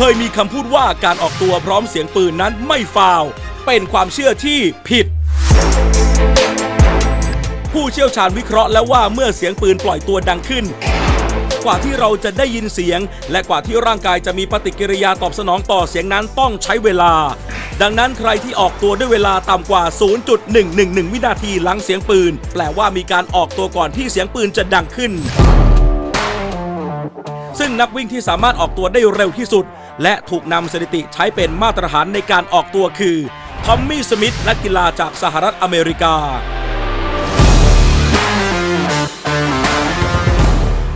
เคยมีคำพูดว่าการออกตัวพร้อมเสียงปืนนั้นไม่ฟาว เป็นความเชื่อที่ผิด ผู้เชี่ยวชาญวิเคราะห์แล้วว่าเมื่อเสียงปืนปล่อยตัวดังขึ้น กว่าที่เราจะได้ยินเสียง และกว่าที่ร่างกายจะมีปฏิกิริยาตอบสนองต่อเสียงนั้นต้องใช้เวลา ดังนั้นใครที่ออกตัวด้วยเวลาต่ำกว่า 0.111 วินาทีหลังเสียงปืน แปลว่ามีการออกตัวก่อนที่เสียงปืนจะดังขึ้น งนักวิ่งที่สามารถออกตัวได้เร็วที่สุด และถูกนำสถิติใช้เป็นมาตรฐานในการออกตัวคือทอมมี่สมิธนักกีฬาจากสหรัฐอเมริกา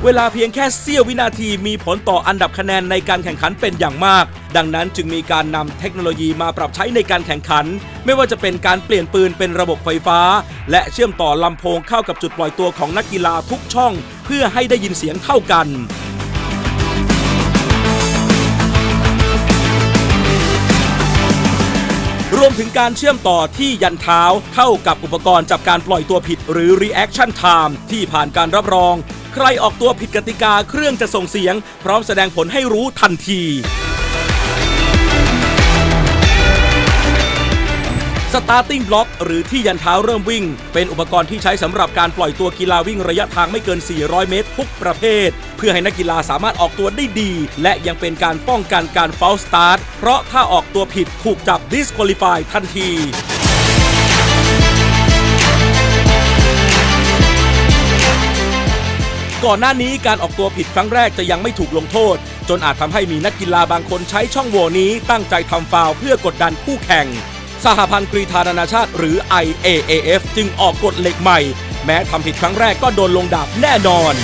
เวลาเพียงแค่เสี้ยววินาทีมีผลต่ออันดับคะแนนในการแข่งขันเป็นอย่างมาก ดังนั้นจึงมีการนำเทคโนโลยีมาปรับใช้ในการแข่งขัน ไม่ว่าจะเป็นการเปลี่ยนปืนเป็นระบบไฟฟ้า และเชื่อมต่อลำโพงเข้ากับจุดปล่อยตัวของนักกีฬาทุกช่อง เพื่อให้ได้ยินเสียงเท่ากัน วมถึงการเชื่อมต่อที่ยันเท้าเข้ากับอุปกรณ์จับการปล่อยตัวผิดหรือ reaction time ที่ผ่านการรับรอง ใครออกตัวผิดกติกาเครื่องจะส่งเสียง พร้อมแสดงผลให้รู้ทันที Starting Block หรือที่ยันเท้าเริ่มวิ่ง เป็นอุปกรณ์ที่ใช้สำหรับการปล่อยตัวกีฬาวิ่งระยะทางไม่เกิน 400 เมตรทุกประเภท เพื่อให้นักกีฬาสามารถออกตัวได้ดี และยังเป็นการป้องกันการ false start เพราะถ้าออกตัวผิดถูกจับ disqualify ทันทีก่อนหน้านี้การออกตัวผิดครั้งแรกจะยังไม่ถูกลงโทษ จนอาจทำให้มีนักกีฬาบางคนใช้ช่องโหว่นี้ตั้งใจทำฟาวเพื่อกดดันคู่แข่ง สหพันธ์กรีฑานานาชาติ หรือ IAAF จึงออกกฎเหล็กใหม่ แม้ทำผิดครั้งแรกก็โดนลงดาบแน่นอน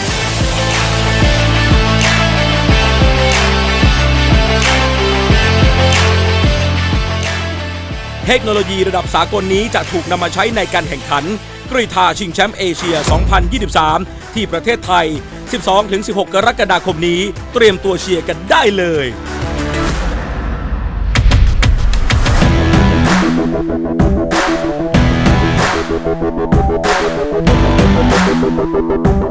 เทคโนโลยีระดับสากลนี้จะถูกนำมาใช้ในการแข่งขัน กรีฑาชิงแชมป์เอเชีย 2023 ที่ประเทศไทย 12-16 กรกฎาคมนี้ เตรียมตัวเชียร์กันได้เลย Thank you.